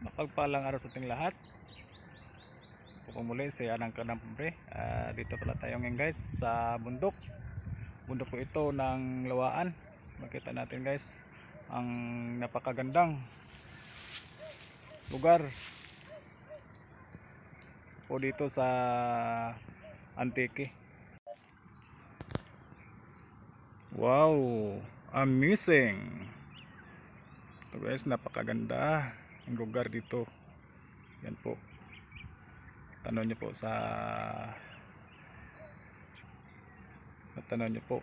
Mapagpalang araw sa ating lahat. Pupong muli si Anang Kanambre. Ah, dito pala tayo ngayon guys sa bundok. Bundok po ito ng Lawaan. Makita natin guys ang napakagandang lugar po dito sa Antique. Wow, amazing. Ito guys, napakaganda lugar dito. Yan po. Tanong niyo po sa Tanong niyo po.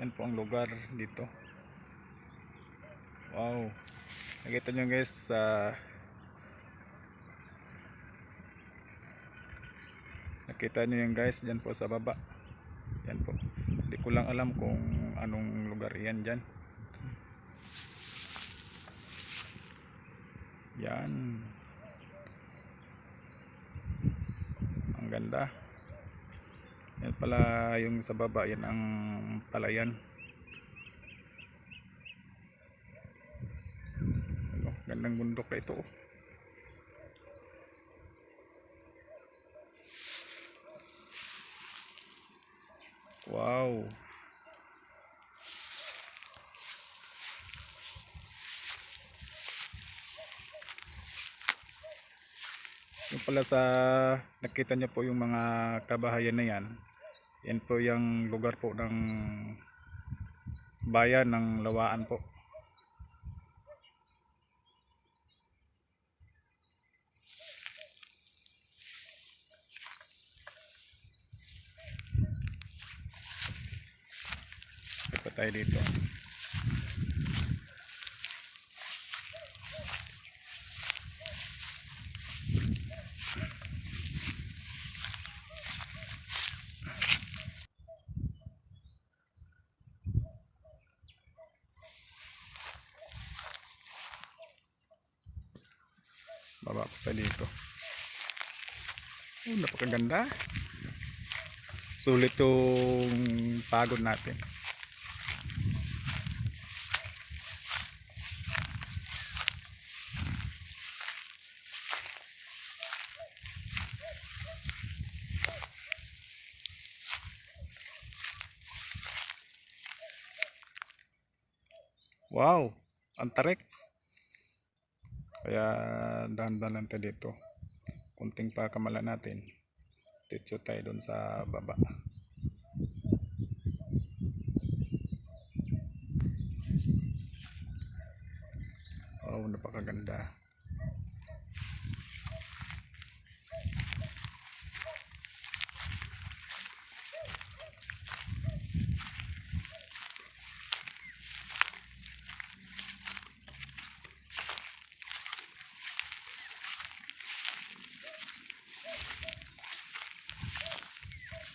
Yan po ang lugar dito. Wow. Nakita niyo guys sa Nakita niyo yan guys diyan po sa baba. Yan po. Hindi ko lang alam kung anong lugar yan diyan. Yan. Ang ganda. Yan pala yung sa baba, yan ang palayan. Ano, gandang bundok na ito. oh. Wow. Yung pala sa nakita niyo po yung mga kabahayan na yan. Yan po yung lugar po ng bayan ng Lawaan po. Ito tayo dito. Baba pa dito. Oh, napakaganda. Sulit yung pagod natin. Wow, ang tarik. Kaya dahan-dahan lang tayo dito. Kunting pa kamala natin. Titso tayo doon sa baba. Oh, napakaganda.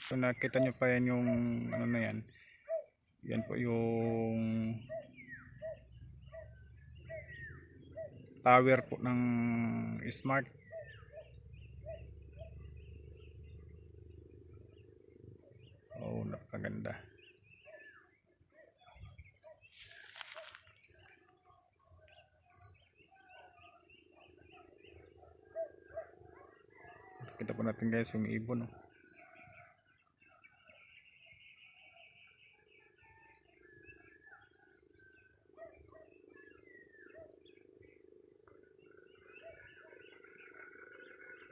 Kung nakita nyo pa yan yung ano na yan. Yan po yung tower po ng smart. Oh, napakaganda. Kita po natin guys yung ibon. Oh.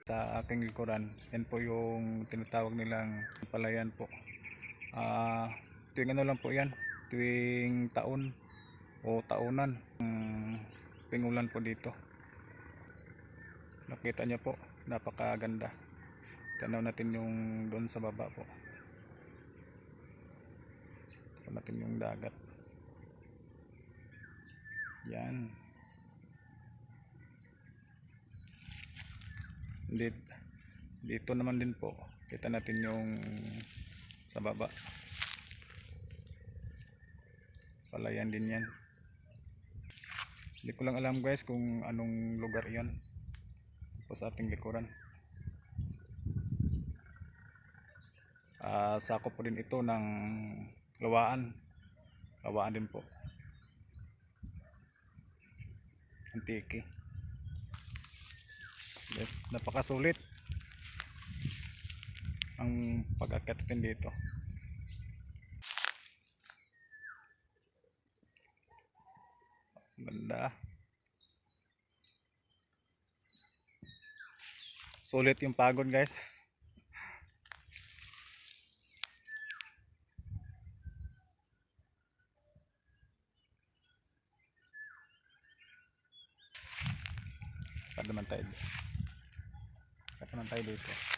Sa aking likuran. Yan po yung tinatawag nilang palayan po. Ah, tuwing ano lang po yan, tuwing taon o taunan. Um, pingulan po dito. Nakita niyo po, napakaganda. Tanaw natin yung doon sa baba po. Tanaw natin yung dagat. Yan. Dito, dito naman din po. Kita natin yung sa baba. Palayan din yan. Hindi ko lang alam guys kung anong lugar yan po sa ating likuran. Ah, sakop po din ito ng lawaan. Lawaan din po. Antike Yes, napakasulit ang pag-akyat natin dito. Ganda. Sulit yung pagod guys. Kat naman tayo. Naman tayo dito.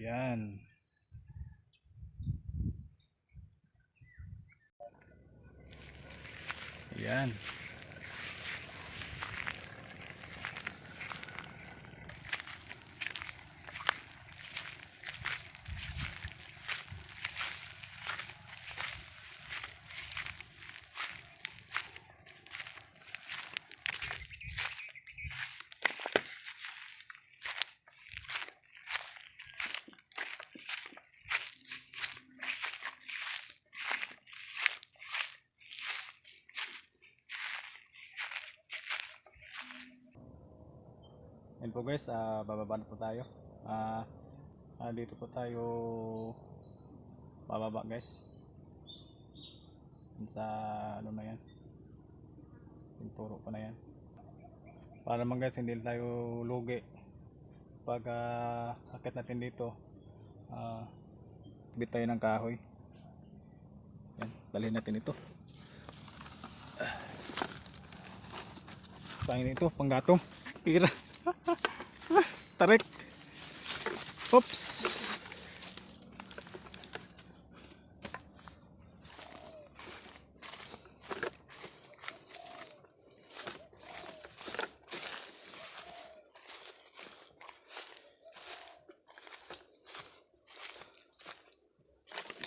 Yan. Yan. Yan po guys, ah, bababa na po tayo. Ah, ah, dito po tayo bababa guys. Yan sa ano na yan. Yung turo pa na yan. Para naman guys, hindi tayo lugi. Pag ah, akit natin dito, ah, bit tayo ng kahoy. Yan, dalhin natin ito. Saan ito? Panggatong. Tira. Tarik. Oops.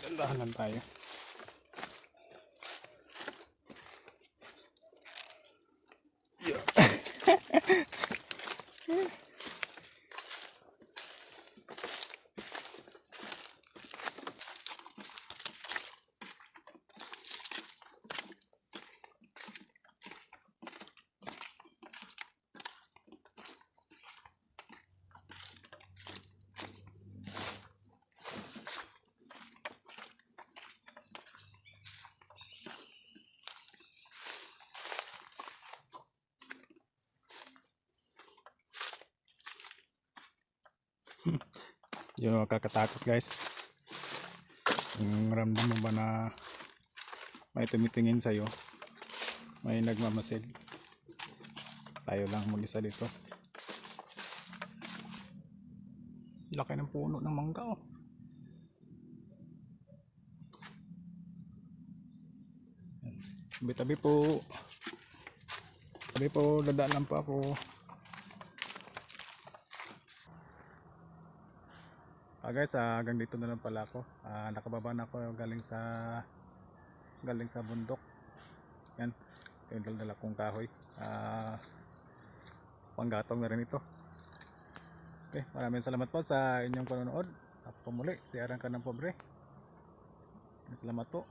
Gandahan lang tayo. Yun ang kakatakot guys. Kung ramdam mo ba na may tumitingin sa'yo, may nagmamasid. Tayo lang mag-isa dito. Laki ng puno ng mangga oh. Yan. Tabi-tabi po. Tabi po, dadaan lang po ako. Ah guys, ah, hanggang dito na lang pala ako. Ah, nakababa na ako galing sa galing sa bundok. Yan. Yung dala kong kahoy. Ah, panggatong na rin ito. Okay, maraming salamat po sa inyong panonood. Ako muli, si Arang Kanang Pobre. Salamat po.